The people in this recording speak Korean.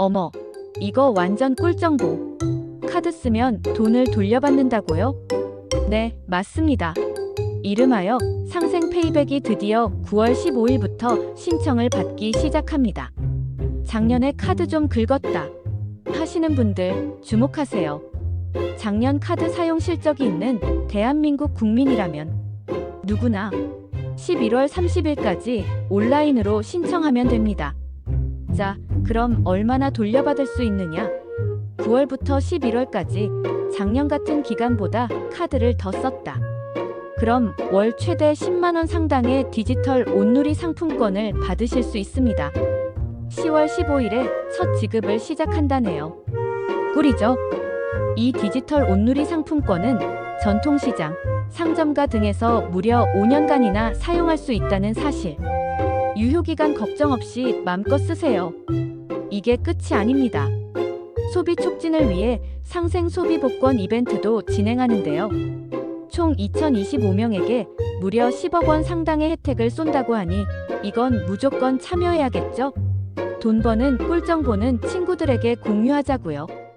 어머, 이거 완전 꿀정보. 카드 쓰면 돈을 돌려받는다고요? 네, 맞습니다. 이름하여 상생 페이백이 드디어 9월 15일부터 신청을 받기 시작합니다. 작년에 카드 좀 긁었다. 하시는 분들 주목하세요. 작년 카드 사용 실적이 있는 대한민국 국민이라면 누구나 11월 30일까지 온라인으로 신청하면 됩니다. 자, 그럼 얼마나 돌려받을 수 있느냐? 9월부터 11월까지 작년 같은 기간보다 카드를 더 썼다. 그럼 월 최대 10만원 상당의 디지털 온누리 상품권을 받으실 수 있습니다. 10월 15일에 첫 지급을 시작한다네요. 꿀이죠? 이 디지털 온누리 상품권은 전통시장, 상점가 등에서 무려 5년간이나 사용할 수 있다는 사실. 유효기간 걱정 없이 맘껏 쓰세요. 이게 끝이 아닙니다. 소비 촉진을 위해 상생 소비 복권 이벤트도 진행하는데요. 총 2025명에게 무려 10억 원 상당의 혜택을 쏜다고 하니 이건 무조건 참여해야겠죠? 돈 버는 꿀 정보는 친구들에게 공유하자고요.